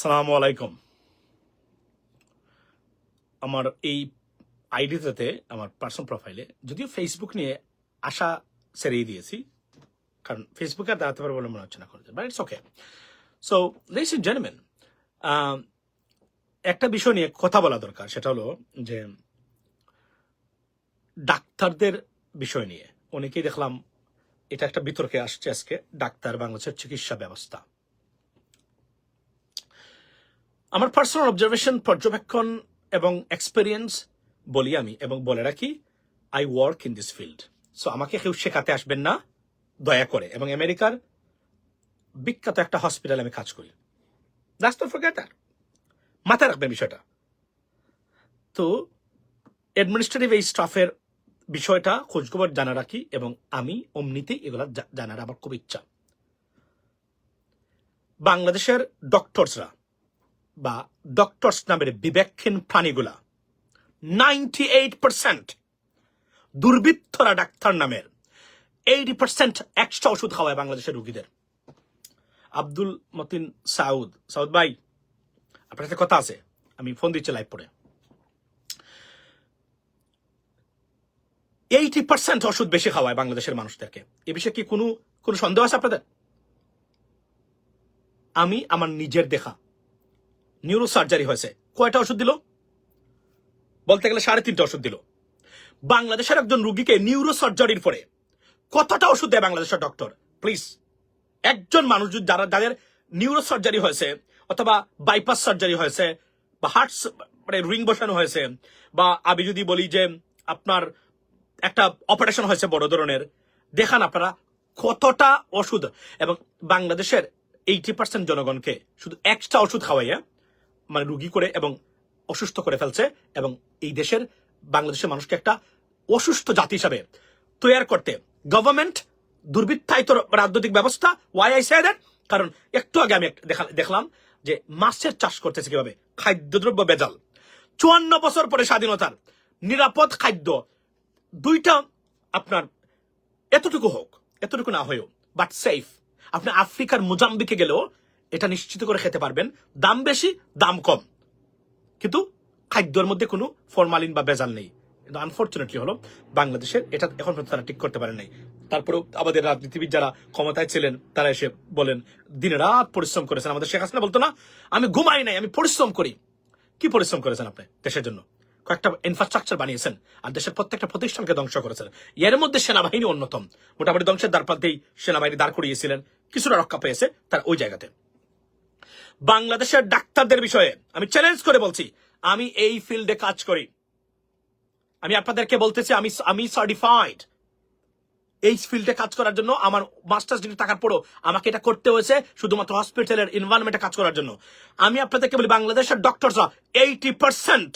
সালামু আলাইকুম। আমার এই আইডিটাতে, আমার পার্সোনাল প্রোফাইলে যদিও ফেসবুক নিয়ে আশা ছেড়েই দিয়েছি, কারণ ফেসবুকে আর দাঁড়াতে পারব বলে মনে হচ্ছে না করে but it's okay so ladies in gentleman একটা বিষয় নিয়ে কথা বলা দরকার, সেটা হলো যে ডাক্তারদের বিষয় নিয়ে। অনেকেই দেখলাম, এটা একটা বিতর্কে আসছে আজকে, ডাক্তার বাংলাদেশের চিকিৎসা ব্যবস্থা। আমার পার্সোনাল অবজারভেশন পর্যবেক্ষণ এবং এক্সপিরিয়েন্স বলি আমি এবং বলে রাখি I work in this field so আমাকে কেউ শেখাতে আসবেন না, দয়া করে। এবং আমেরিকার বিখ্যাত একটা হসপিটালে আমি কাজ করি। দাস তো ফরগেট মাথায় রাখবেন বিষয়টা। তো অ্যাডমিনিস্ট্রেটিভ এই স্টাফের বিষয়টা খোঁজখবর জানা রাখি এবং আমি অমনিতেই এগুলা জানার আমার খুব ইচ্ছা। বাংলাদেশের ডক্টরসরা বা ডক্টরস নামের বিবেকহীন প্রাণীগুলা। নাইনটি এইট পার্সেন্ট দুর্বৃত্তরা ডাক্তার নামের। এইটি পার্সেন্ট এক্সট্রা ওষুধ খাওয়ায় বাংলাদেশের রুগীদের। আব্দুল মতিন সাউদ। সাউদ ভাই, আপনার সাথে কথা আছে। আমি ফোন দিচ্ছি লাইভ পরে। এইটি পার্সেন্ট ওষুধ বেশি খাওয়ায় বাংলাদেশের মানুষদেরকে। এ বিষয়ে কি কোনো কোনো সন্দেহ আছে আপনাদের? আমি আমার নিজের দেখা। নিউরো সার্জারি হয়েছে। কয়টা ওষুধ দিল? বলতে গেলে সাড়ে তিনটা ওষুধ দিল। বাংলাদেশের একজন রুগীকে নিউরো সার্জারির পরে কতটা ওষুধ দেয় বাংলাদেশের ডক্টর প্লিজ একজন মানুষ যারা যাদের নিউরো সার্জারি হয়েছে, অথবা বাইপাস সার্জারি হয়েছে, বা হার্ট মানে রিং বসানো হয়েছে, বা আমি যদি বলি যে আপনার একটা অপারেশন হয়েছে বড় ধরনের, দেখান আপনারা কতটা ওষুধ। এবং বাংলাদেশের এইটি পার্সেন্ট জনগণকে শুধু এক্সট্রা ওষুধ খাওয়াইয়া মানে রুগী করে এবং অসুস্থ করে ফেলছে এবং এই দেশের, বাংলাদেশের মানুষকে একটা অসুস্থ জাতি হিসাবে তৈরি করতে। গভর্নমেন্ট দুর্বৃত্তায়িত রাজনৈতিক ব্যবস্থা ওয়াই আই সে দ্যাট কারণ একটু আগে আমি দেখলাম যে মাছের চাষ করতেছে কীভাবে? খাদ্যদ্রব্য বেজাল। চুয়ান্ন বছর পরে স্বাধীনতার নিরাপদ খাদ্য, দুইটা আপনার এতটুকু হোক, এতটুকু না হয়েও বাট সেফ আপনি আফ্রিকার মোজাম্বিকে গেলেও এটা নিশ্চিত করে খেতে পারবেন। দাম বেশি, দাম কম। কিন্তু খাদ্যের মধ্যে কোনো ফরমালিন বা বেজাল নেই। কিন্তু আনফর্চুনেটলি হলো, বাংলাদেশের এটা এখন পর্যন্ত তারা ঠিক করতে পারে নাই। তারপরেও আমাদের রাজনীতিবিদ যারা ক্ষমতায় ছিলেন, তারা এসে বলেন, দিনে রাত পরিশ্রম করেছেন। আমাদের শেখ হাসিনা বলতো না, আমি ঘুমাই নাই, আমি পরিশ্রম করি। কি পরিশ্রম করেছেন আপনি দেশের জন্য? কয়েকটা ইনফ্রাস্ট্রাকচার বানিয়েছেন আর দেশের প্রত্যেকটা প্রতিষ্ঠানকে ধ্বংস করেছেন। এর মধ্যে সেনাবাহিনী অন্যতম। মোটামুটি ধ্বংসের দ্বার প্রান্তেই সেনাবাহিনী দাঁড় করিয়েছিলেন। কিছুটা রক্ষা পেয়েছে তার ওই জায়গাতে। বাংলাদেশের ডাক্তারদের বিষয়ে আমি চ্যালেঞ্জ করে বলছি। আমি এই ফিল্ডে কাজ করি। আমি আপনাদেরকে বলতেছি, আমি আমি সার্টিফাইড এই ফিল্ডে কাজ করার জন্য আমার মাস্টার্স ডিগ্রি থাকার পরও আমাকে এটা করতে হয়েছে, শুধুমাত্র হসপিটালের এনভায়রনমেন্টে কাজ করার জন্য। আমি আপনাদেরকে বলি, বাংলাদেশের ডক্টরসরা এইটি পার্সেন্ট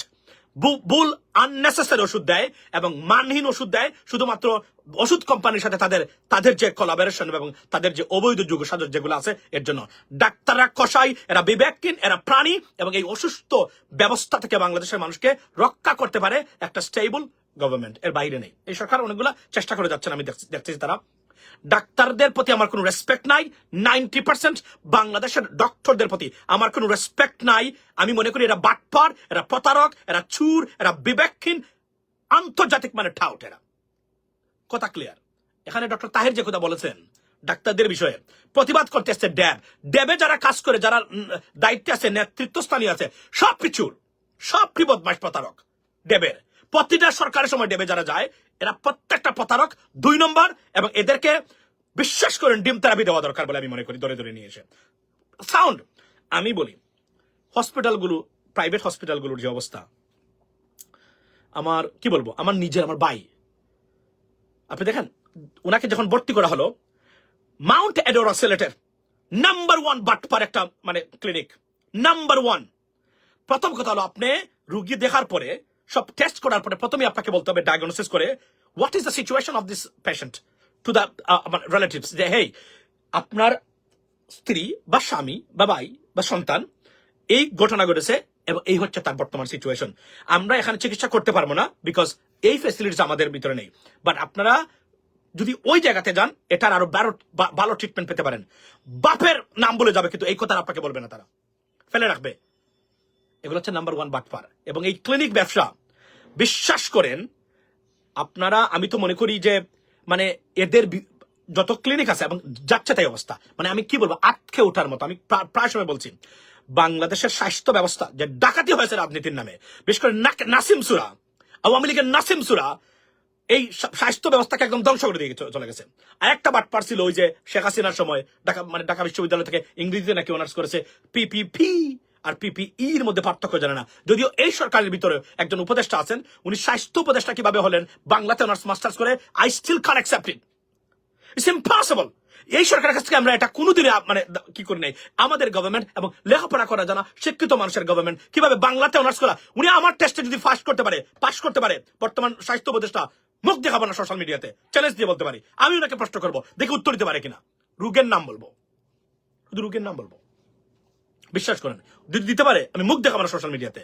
ভুল আননেসেসারি ওষুধ দেয় এবং মানহীন ওষুধ দেয় শুধুমাত্র ওষুধ কোম্পানির সাথে তাদের তাদের যে কোলাবোরেশন এবং তাদের যে অবৈধ যুগ সাজস যেগুলো আছে, এর জন্য। ডাক্তাররা কষাই এরা বিবেকহীন, এরা প্রাণী এবং এই অসুস্থ ব্যবস্থা থেকে বাংলাদেশের মানুষকে রক্ষা করতে পারে একটা স্টেবল গভর্নমেন্ট এর বাইরে নেই। এই সরকার অনেকগুলো চেষ্টা করে যাচ্ছেন, আমি দেখতেছি তারা। ডাক্তারদের প্রতি আমার কোনো রেসপেক্ট নাই নাইনটি পার্সেন্ট বাংলাদেশের ডক্টরদের প্রতি আমার কোনো রেসপেক্ট নাই। আমি মনে করি এরা বাটপার, এরা প্রতারক, এরা চুর, এরা বিবেকহীন, আন্তর্জাতিক মানে ঠাউট এরা। কথা ক্লিয়ার এখানে ডক্টর তাহের যে কথা বলেছেন, ডাক্তারদের বিষয়ে প্রতিবাদ করতে আসছে ড্যাব। ড্যাবে যারা কাজ করে, যারা দায়িত্বে আছে নেতৃত্বস্থানীয় আছে সব কিছুর সব বদমাস প্রতারক ড্যাবের। প্রতিটা সরকারের সময় ডেবে যারা যায় এরা প্রত্যেকটা প্রতারক দুই নম্বর এবং এদেরকে বিশ্বাস করেন ডিম থেরাপি দেওয়া দরকার বলে আমি মনে করি ধরে ধরে নিয়ে এসে। সাউন্ড আমি বলি হসপিটালগুলো প্রাইভেট হসপিটালগুলোর যে অবস্থা, আমার, কি বলব, আমার নিজের, আমার ভাই আপনি দেখেন, ওনাকে যখন ভর্তি করা হলো মাউন্ট এডোরা সিলেটের নাম্বার ওয়ান বাট বাটপার একটা মানে ক্লিনিক নাম্বার ওয়ান প্রথম কথা হলো, আপনি রুগী দেখার পরে সব টেস্ট করার পরে প্রথমে আপনাকে বলতে হবে ডায়াগনোসিস করে what is the situation of this patient to the relatives যে হেই আপনার স্ত্রী বা স্বামী বা ভাই বা সন্তান, এই ঘটনা ঘটেছে এবং এই হচ্ছে তার বর্তমান সিচুয়েশন আমরা এখানে চিকিৎসা করতে পারব না বিকজ এই ফেসিলিটিস আমাদের ভিতরে নেই। বাট আপনারা যদি ওই জায়গাতে যান, এটার আরও ভালো ট্রিটমেন্ট পেতে পারেন। বাপের নাম বলে যাবে, কিন্তু এই কথা আপনাকে বলবে না তারা। ফেলে রাখবে। এগুলো হচ্ছে নাম্বার ওয়ান বাটপার। এবং এই ক্লিনিক ব্যবসা বিশ্বাস করেন, আপনারা, আমি তো মনে করি যে মানে এদের যত ক্লিনিক আছে এবং যাচ্ছে তাই অবস্থা। মানে আমি কি বলব, আটকে ওঠার মতো। আমি প্রা- প্রায় সময় বলছি, বাংলাদেশের স্বাস্থ্য ব্যবস্থা, যে ডাকাতি হয়েছে রাজনীতির নামে, বিশেষ করে নাসিম সুরা, আওয়ামী লীগের নাসিম সুরা, এই স্বাস্থ্য ব্যবস্থাকে একদম ধ্বংস করে দিয়ে চলে গেছে। আর একটা বাটপার ছিল ওই যে শেখ হাসিনার সময়, ঢাকা মানে ঢাকা বিশ্ববিদ্যালয় থেকে ইংরেজিতে নাকি অনার্স করেছে পিপিপি আর পিপিই এর মধ্যে পার্থক্য জানে না। যদিও এই সরকারের ভিতরে একজন উপদেষ্টা আছেন, উনি স্বাস্থ্য উপদেষ্টা কীভাবে হলেন, বাংলাতে অনার্স মাস্টার্স করে I still can accept it it's impossible এই সরকারের কাছ থেকে আমরা এটা কোনোদিনই মানে কি করি নাই। আমাদের গভর্নমেন্ট এবং লেখাপড়া করা জানা, শিক্ষিত মানুষের গভর্নমেন্ট কীভাবে বাংলাতে অনার্স করা। উনি আমার টেস্টে যদি ফাস্ট করতে পারে পাস করতে পারে, বর্তমান স্বাস্থ্য উপদেষ্টা মুখ দেখাবো না সোশ্যাল মিডিয়াতে চ্যালেঞ্জ দিয়ে বলতে পারি। আমি ওনাকে প্রশ্ন করব, দেখে উত্তর দিতে পারে কিনা? রোগের নাম বলব। শুধু রোগের নাম বলব। বিশ্বাস করেন, যদি দিতে পারে, আমি মুখ দেখাবো না সোশ্যাল মিডিয়াতে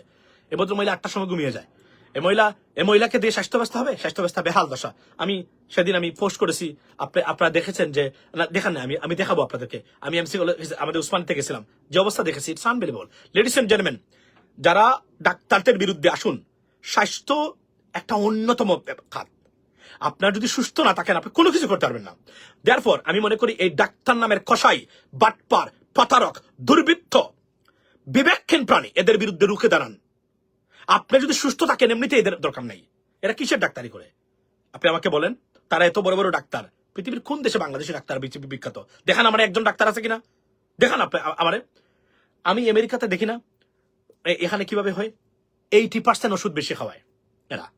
এ ভদ্র মহিলা আটটার সময় ঘুমিয়ে যায়। এ মহিলা, এ মহিলাকে দিয়ে স্বাস্থ্য ব্যবস্থা হবে? স্বাস্থ্য ব্যবস্থা বেহাল দশা। আমি সেদিন আমি পোস্ট করেছি, আপনি, আপনারা দেখেছেন যে, না, দেখান না, আমি আমি দেখাবো আপনাদেরকে। আমি এমসি আমাদের উসমানিতে গেছিলাম। যে অবস্থা দেখেছি it's unbelievable ladies and gentleman যারা ডাক্তারদের বিরুদ্ধে আসুন, স্বাস্থ্য একটা অন্যতম খাত। আপনার যদি সুস্থ না থাকেন, আপনি কোনো কিছু করতে পারবেন না। দেয়ারপর আমি মনে করি এই ডাক্তার নামের কষাই বাটপার প্রতারক দুর্বৃত্ত, বিবেকহীন প্রাণী, এদের বিরুদ্ধে রুখে দাঁড়ান। আপনি যদি সুস্থ থাকেন এমনিতে এদের দরকার নেই। এরা কিসের ডাক্তারি করে? আপনি আমাকে বলেন, তারা এত বড় বড় ডাক্তার। পৃথিবীর কোন দেশে বাংলাদেশের ডাক্তার বিখ্যাত? দেখান আমার একজন ডাক্তার আছে কিনা? দেখান আপনি আমারে। আমি আমেরিকাতে দেখি না। এখানে কীভাবে হয়? এইটি পার্সেন্ট ওষুধ বেশি খাওয়ায় এরা।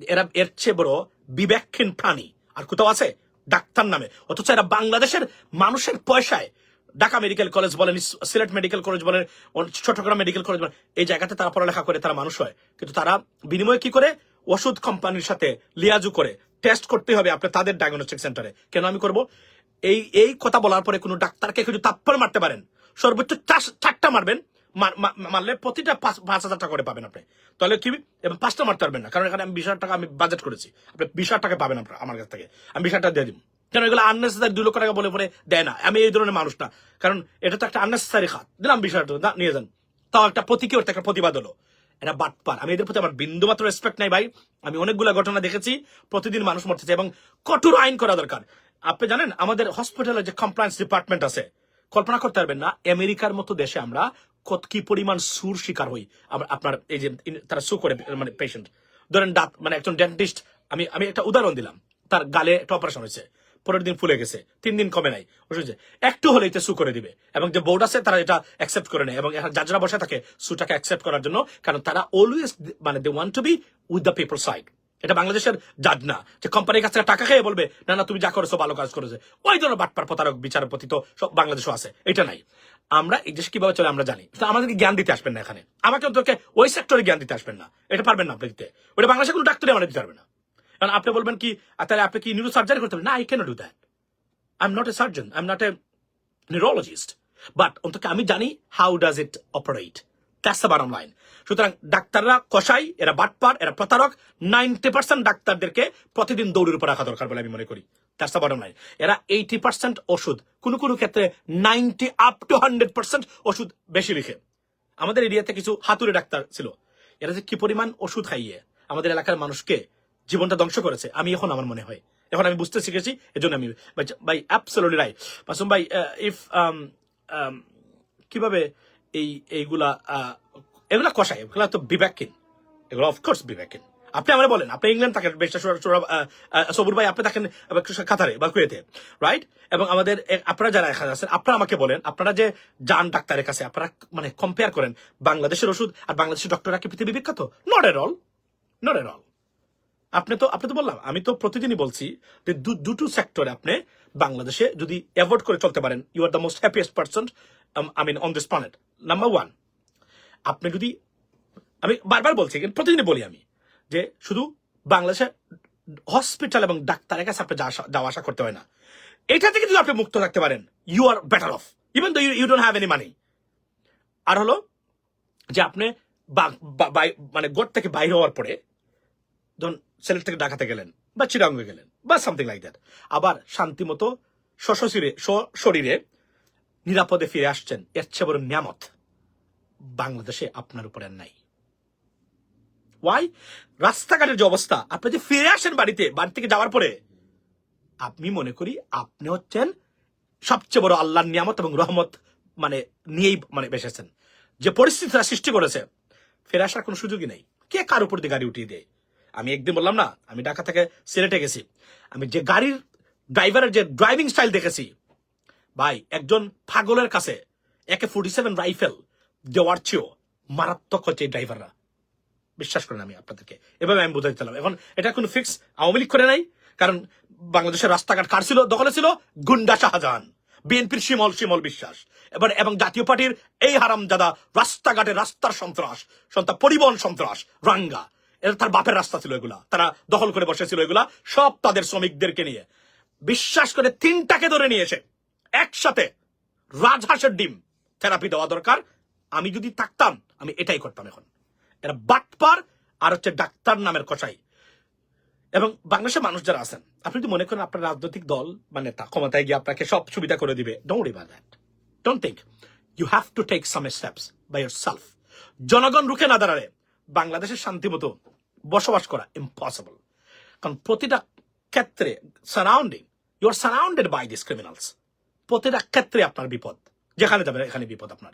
এরা, এর চেয়ে বড় বিবেকহীন প্রাণী। আর কোথাও আছে? ডাক্তার নামে। অথচ এরা বাংলাদেশের মানুষের পয়সায় ঢাকা মেডিকেল কলেজ বলেন সিলেট মেডিকেল কলেজ বলেন চট্টগ্রাম মেডিকেল কলেজ বলেন, এই জায়গাতে তারা পড়ালেখা করে, তারা মানুষ হয়। কিন্তু তারা বিনিময়ে কি করে? ওষুধ কোম্পানির সাথে লিয়াজু করে। টেস্ট করতে হবে আপনি তাদের ডায়াগনস্টিক সেন্টারে কেন আমি করব? এই এই কথা বলার পরে কোনো ডাক্তারকে কিছু তাপ্পর মারতে পারেন। সর্বোচ্চ চার- চারটা মারবেন। মারলে প্রতিটা পাঁচ হাজার টাকা করে পাবেন আপনি। তাহলে কি? এবং পাঁচটা মারতে পারবেন না। কারণ এখানে আমি বিশ টাকা আমি বাজেট করেছি। আপনি বিশ টাকা পাবেন আপনার আমার কাছ থেকে। আমি বিশ হাজার টাকা দিয়ে দিব। কেন এগুলো আননেসেসারি দুই লক্ষ টাকা বলে পরে দেয় না? আমি এই ধরনের মানুষ না কারণ এটা তো একটা আননেসেসারি খাত। দিলাম টাকা না, নিয়ে যান। তাও একটা প্রতীকী একটা প্রতিবাদ হলো। এটা বাটপার। আমি এদের প্রতি আমার বিন্দু মাত্র রেসপেক্ট নাই ভাই। আমি অনেকগুলো ঘটনা দেখেছি প্রতিদিন মানুষ মরতেছে এবং কঠোর আইন করা দরকার। আপনি জানেন আমাদের হসপিটালে যে কমপ্লায়েন্স ডিপার্টমেন্ট আছে কল্পনা করতে পারবেন না আমেরিকার মতো দেশে আমরা কত কি পরিমাণ সুর শিকার হই। আপনার এই যে তারা সু করে মানে পেশেন্ট ধরেন দাঁত মানে একজন ডেন্টিস্ট আমি আমি একটা উদাহরণ দিলাম। তার গালে একটা অপারেশন হয়েছে। পরের দিন ফুলে গেছে, তিন দিন কমে নাই। যে? একটু হলে এটা সু করে দিবে। এবং যে বোর্ড আছে, তারা এটা অ্যাকসেপ্ট করে নেয়। এবং জাজরা বসে থাকে, সুটাকে অ্যাকসেপ্ট করার জন্য, কারণ তারা অলওয়েজ মানে they want to be with the people side এটা বাংলাদেশের জাজ না। যে কোম্পানির কাছ থেকে টাকা খেয়ে বলবে, না না, তুমি যা করেছ, ভালো কাজ করেছে। ওই ধরনের বাটপার প্রতারক, বিচারপতি তো সব বাংলাদেশও আছে। এটা নাই। আমরা এই দেশে কীভাবে চলে, আমরা জানি। আমাদেরকে জ্ঞান দিতে আসবেন না এখানে। আমাকে তোকে ওই সেক্টরে জ্ঞান দিতে আসবেন না। এটা পারবেন না আপনি দিতে। ওটা বাংলাদেশে কোনো ডাক্তারই আমরা দিতে পারবে না। কারণ আপনি বলবেন কি তাহলে আপনি কি নিউরো সার্জারি করতে পারবেন না I can do that I am not a surgeon I am not a neurologist but অন্তত আমি জানি how does it operate that's the bottom line সুতরাং ডাক্তাররা কষাই এরা বাটপার, এরা প্রতারক নাইনটি পার্সেন্ট ডাক্তারদেরকে প্রতিদিন দৌড়ের উপর রাখা দরকার বলে আমি মনে করি। দ্যাটস দ্য বারম লাইন এরা এইটি পার্সেন্ট ওষুধ, কোনো কোনো ক্ষেত্রে ninety up to hundred percent ওষুধ বেশি লিখে। আমাদের এরিয়াতে কিছু হাতুড়ে ডাক্তার ছিল। এরা যে কি পরিমাণ ওষুধ খাইয়ে আমাদের এলাকার মানুষকে জীবনটা ধ্বংস করেছে, আমি এখন আমার মনে হয়। এখন আমি বুঝতে শিখেছি, এজন্য আমি ভাই- অ্যাবসোলুটলি রাইট মাসুম ভাই ইফ কীভাবে এই, এইগুলা এগুলা কষায়, এগুলা তো বিবেকহীন। এগুলো অফকোর্স বিবেকহীন। আপনি আমার বলেন, আপনি ইংল্যান্ড থাকেন সবুর ভাই, আপনি থাকেন কাতারে বা কুয়েতে রাইট এবং আমাদের আপনারা যারা এখানে আছেন, আপনারা আমাকে বলেন, আপনারা যে যান ডাক্তারের কাছে, আপনারা মানে কম্পেয়ার করেন, বাংলাদেশের ওষুধ আর বাংলাদেশের ডক্টররা কি পৃথিবী বিখ্যাত? নট এর অল নট এর অল আপনি তো আপনি তো বললাম, আমি তো প্রতিদিনই বলছি যে দুটো সেক্টরে আপনি বাংলাদেশে যদি অ্যাভয়েড করে চলতে পারেন you are the most happiest person I mean on this planet number one আপনি যদি আমি বারবার বলছি, কিন্তু প্রতিদিনই বলি আমি যে শুধু বাংলাদেশে হসপিটাল এবং ডাক্তারের কাছে আপনি যাওয়া আসা- করতে হয় না। এটা থেকে যদি আপনি মুক্ত থাকতে পারেন you are better off even though you don't have any money আর হলো যে আপনি মানে গোট থেকে বাইরে হওয়ার পরে, ধরুন সিলেট থেকে ঢাকাতে গেলেন, বা চিরাঙ্গে গেলেন, বা সামথিং লাইক দ্যাট আবার শান্তিমতো সশরীরে শরীরে নিরাপদে ফিরে আসছেন। এর চেয়ে বড় নিয়ামত বাংলাদেশে আপনার উপরে নাই। ওয়াই রাস্তাঘাটের যে অবস্থা, আপনি যে ফিরে আসেন বাড়িতে, বাড়ি থেকে যাওয়ার পরে আপনি মনে করি আপনি হচ্ছেন সবচেয়ে বড় আল্লাহর নিয়ামত এবং রহমত মানে নিয়েই মানে বেসেছেন। যে পরিস্থিতিটা সৃষ্টি করেছে, ফিরে আসার কোনো সুযোগই নেই। কে কার উপর দিয়ে গাড়ি উঠিয়ে দেয়? আমি একদিন বললাম, না, আমি ঢাকা থেকে সিলেটে গেছি। আমি যে গাড়ির ড্রাইভারের যে ড্রাইভিং স্টাইল দেখেছি, ভাই, একজন পাগলের কাছে একে ফোর্টি সেভেন রাইফেল দেওয়ার চেয়েও মারাত্মক হচ্ছে এই ড্রাইভাররা বিশ্বাস করেন আমি আপনাদেরকে। এভাবে আমি বোঝাতে চালাম এখন এটা কোনো ফিক্স আওয়ামী লীগ করে নাই, কারণ বাংলাদেশের রাস্তাঘাট কার ছিল? দখলে ছিল গুন্ডা শাহজাহান, বিএনপির শিমল শিমল বিশ্বাস। এবার এবং জাতীয় পার্টির এই হারামজাদা রাস্তাঘাটে রাস্তার সন্ত্রাস সন্ত্রাস পরিবহন সন্ত্রাস, রাঙ্গা। এটা তার বাপের রাস্তা ছিল এগুলা। তারা দখল করে বসেছিল এগুলা। সব তাদের শ্রমিকদেরকে নিয়ে। বিশ্বাস করে তিনটাকে ধরে নিয়েছে। একসাথে রাজহাঁসের ডিম থেরাপি দেওয়া দরকার। আমি যদি থাকতাম, আমি এটাই করতাম এখন। এরা বাটপার আর হচ্ছে ডাক্তার নামের কষাই এবং বাংলাদেশের মানুষ যারা আছেন, আপনি যদি মনে করেন আপনার রাজনৈতিক দল মানে তা ক্ষমতায় গিয়ে আপনাকে সব সুবিধা করে দিবে don't river that don't think you have to take some steps by yourself জনগণ রুখে না দাঁড়ালে বাংলাদেশের শান্তি মতো বসবাস করা ইম্পসিবল কারণ প্রতিটা ক্ষেত্রে surrounding you are surrounded by this criminals প্রতিটা ক্ষেত্রে আপনার বিপদ, যেখানে যাবেন এখানে বিপদ আপনার।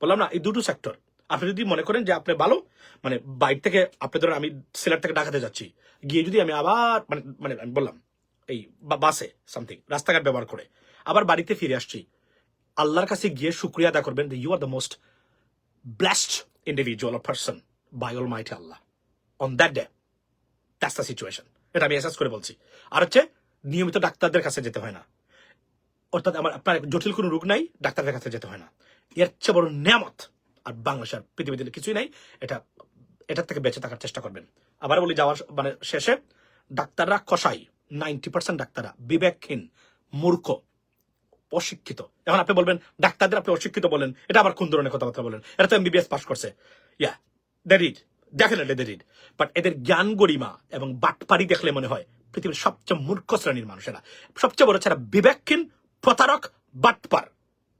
বললাম না, এই দুটো সেক্টর আপনি যদি মনে করেন যে আপনি ভালো মানে বাইর থেকে আপনি ধরেন আমি সিলেট থেকে ঢাকাতে যাচ্ছি, গিয়ে যদি আমি আবার মানে মানে আমি বললাম, এই বাসে সামথিং রাস্তাঘাট ব্যবহার করে, আবার বাড়িতে ফিরে আসছি, আল্লাহর কাছে গিয়ে শুক্রিয়া আদা করবেন you are the most blessed individual person by almighty Allah on that day that's the situation এটা আমি এসাস করে বলছি। আর হচ্ছে, নিয়মিত ডাক্তারদের কাছে যেতে হয় না। অর্থাৎ আমার আপনার জটিল কোনো রোগ নাই ডাক্তারের কাছে যেতে হয় না। এর চেয়ে বড় নিয়ামত আর বাংলাদেশের পৃথিবীতে কিছুই নাই, এটা, এটার থেকে বেঁচে থাকার চেষ্টা করবেন। আবার বলি, যাওয়ার মানে শেষে, ডাক্তাররা কষাই। নাইনটি পার্সেন্ট ডাক্তাররা বিবেকহীন, মূর্খ, অশিক্ষিত। এখন আপনি বলবেন, ডাক্তারদের আপনি অশিক্ষিত বলেন, এটা আবার কোন ধরনের কথাবার্তা বলেন? এটা তো এমবিবিএস পাস করছে। Yeah that it definitely it but এদের জ্ঞান গরিমা এবং বাটপাড়ি দেখলে মনে হয় পৃথিবীর সবচেয়ে মূর্খ শ্রেণির মানুষেরা। সবচেয়ে বড় ছাড়া বিবেকহীন, প্রতারক বাটপার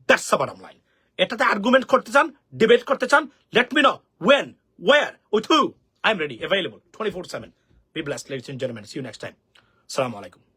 দ্যাটস দ্য বটম লাইন এটাতে আর্গুমেন্ট করতে চান ডিবেট করতে চান let me know when where with who I am ready available twenty four seven be blessed ladies and gentleman see you next time আসসালামু আলাইকুম